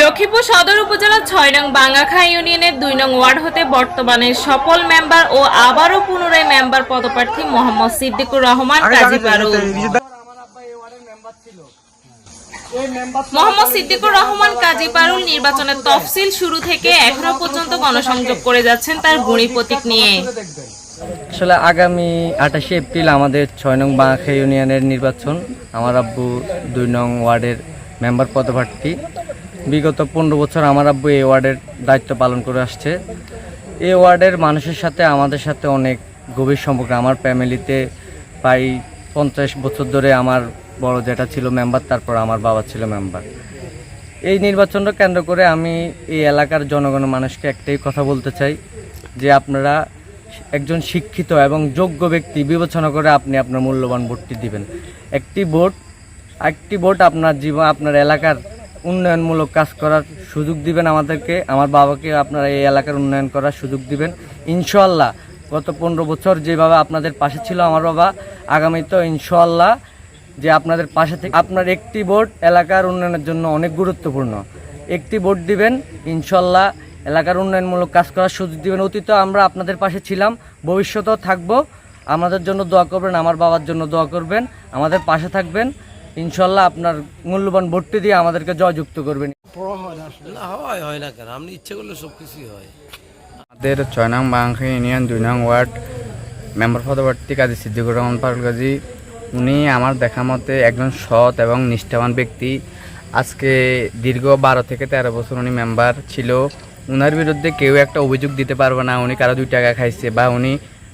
লক্ষ্মীপুর সদর উপজেলার ছয় নং বাঙ্গাখা ইউনিয়নের দুই নং ওয়ার্ড হতে বর্তমানে সফল মেম্বার ও আবারও পুনরায় মেম্বার পদপ্রার্থী মোহাম্মদ সিদ্দিকুর রহমান কাজী পারুল মোহাম্মদ সিদ্দিকুর রহমান, কাজী পারুল নির্বাচনের তফসিল শুরু থেকে এখনও পর্যন্ত গণসংযোগ করে যাচ্ছেন তার গুণী প্রতীক নিয়ে। আসলে আগামী আঠাশে এপ্রিল আমাদের ছয় নং বাঁখা ইউনিয়নের নির্বাচন, আমার আব্বু দুই নং ওয়ার্ডের মেম্বার পদপ্রার্থী। বিগত পনেরো বছর আমার আব্বু এই ওয়ার্ডের দায়িত্ব পালন করে আসছে। এই ওয়ার্ডের মানুষের সাথে, আমাদের সাথে অনেক গভীর সম্পর্ক। আমার ফ্যামিলিতে প্রায় পঞ্চাশ বছর ধরে আমার বড় যেটা ছিল মেম্বার তারপর আমার বাবা ছিল মেম্বার এই নির্বাচনটা কেন্দ্র করে আমি এই এলাকার জনগণ মানুষকে একটাই কথা বলতে চাই, যে আপনারা একজন শিক্ষিত এবং যোগ্য ব্যক্তি বিবেচনা করে আপনি আপনার মূল্যবান ভোটটি দিবেন। একটি ভোট একটি ভোট আপনার জীবন আপনার এলাকার উন্নয়নমূলক কাজ করার সুযোগ দিবেন আমাদেরকে। আমার বাবাকে আপনারা এই এলাকার উন্নয়ন করার সুযোগ দিবেন। ইনশাল্লাহ গত পনেরো বছর যেভাবে আপনাদের পাশে ছিল আমার বাবা, আগামীতেও ইনশাল্লাহ যে আপনাদের পাশে থেকে আপনার একটি ভোট এলাকার উন্নয়নের জন্য অনেক গুরুত্বপূর্ণ। একটি ভোট দিবেন ইনশাল্লাহ এলাকার উন্নয়নমূলক কাজ করার সুযোগ দিবেন। অতীত আমরা আপনাদের পাশে ছিলাম ভবিষ্যতেও থাকব। আমাদের জন্য দোয়া করবেন আমার বাবার জন্য দোয়া করবেন আমাদের পাশে থাকবেন। ইনশাল্লাহ আপনার মূল্যবান ভোটটি দিয়ে আমাদেরকে জয়যুক্ত করবেন। না হয় হয় না কেন? আপনি ইচ্ছে করলে সব কিছুই হয়। আমাদের ছয় নং বাংলা ইউনিয়ন দুই নং ওয়ার্ড মেম্বার পদপ্রার্থী কাজী সিদ্দিকুর রহমান পারুল গাজী উনি আমার দেখা মতে একজন সৎ এবং নিষ্ঠাবান ব্যক্তি। আজকে দীর্ঘ বারো থেকে তেরো বছর উনি মেম্বার ছিল। উনার বিরুদ্ধে কেউ একটা অভিযোগ দিতে পারবে না উনি কারও দুই টাকা খাইছে বা উনি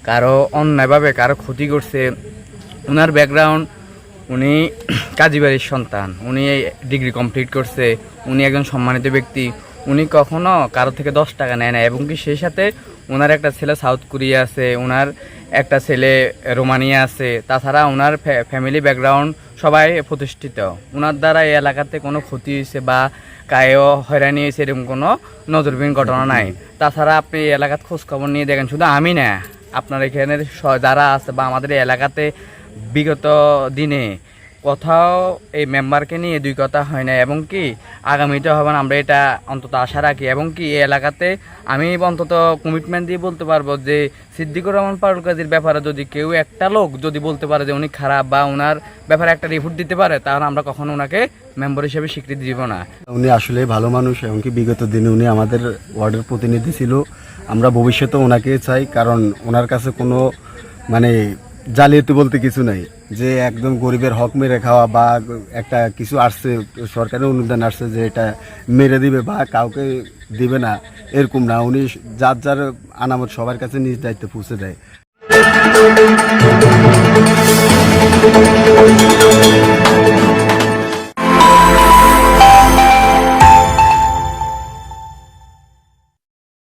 কারও অন্যায়ভাবে কারও ক্ষতি করছে। উনার ব্যাকগ্রাউন্ড উনি কাজীবাড়ির সন্তান, উনি ডিগ্রি কমপ্লিট করছে, উনি একজন সম্মানিত ব্যক্তি। উনি কখনো কারও থেকে দশ টাকা নেয় না এবং কি সেই সাথে ওনার একটা ছেলে সাউথ কোরিয়া আছে ওনার একটা ছেলে রোমানিয়া আছে, তাছাড়া ওনার ফ্যামিলি ব্যাকগ্রাউন্ড সবাই প্রতিষ্ঠিত। ওনার দ্বারা এই এলাকাতে কোনো ক্ষতি হয়েছে বা কায়েও হয়রানি হয়েছে এরকম কোনো নজরবিহীন ঘটনা নাই। তাছাড়া আপনি এই এলাকার খোঁজখবর নিয়ে দেখেন, শুধু আমি না, আপনার এখানে যারা আছে বা আমাদের এলাকাতে বিগত দিনে কোথাও এই মেম্বারকে নিয়ে দুই কথা হয় না এবং কি আগামীতে হবে না, আমরা এটা অন্তত আশা রাখি। এবং কি এই এলাকাতে আমি অন্তত কমিটমেন্ট দিয়ে বলতে পারব যে সিদ্দিকুর রহমান পারুল কাজীর ব্যাপারে যদি কেউ একটা লোক যদি বলতে পারে যে উনি খারাপ বা ওনার ব্যাপারে একটা রিপোর্ট দিতে পারে, তাহলে আমরা কখনো ওনাকে মেম্বার হিসেবে স্বীকৃতি দিব না। উনি আসলে ভালো মানুষ, এবং কি বিগত দিনে উনি আমাদের ওয়ার্ডের প্রতিনিধি ছিল। আমরা ভবিষ্যতে ওনাকে চাই, কারণ ওনার কাছে কোনো মানে জালিয়াতি বলতে কিছু নাই। যে একদম গরিবের হক মেরে খাওয়া বা একটা কিছু আসছে, সরকারের অনুদান আসছে যে এটা মেরে দিবে বা কাউকে দিবে না, এরকম না। উনি যার যার আনামত সবার কাছে নিজ দায়িত্বে পৌঁছে দেয়।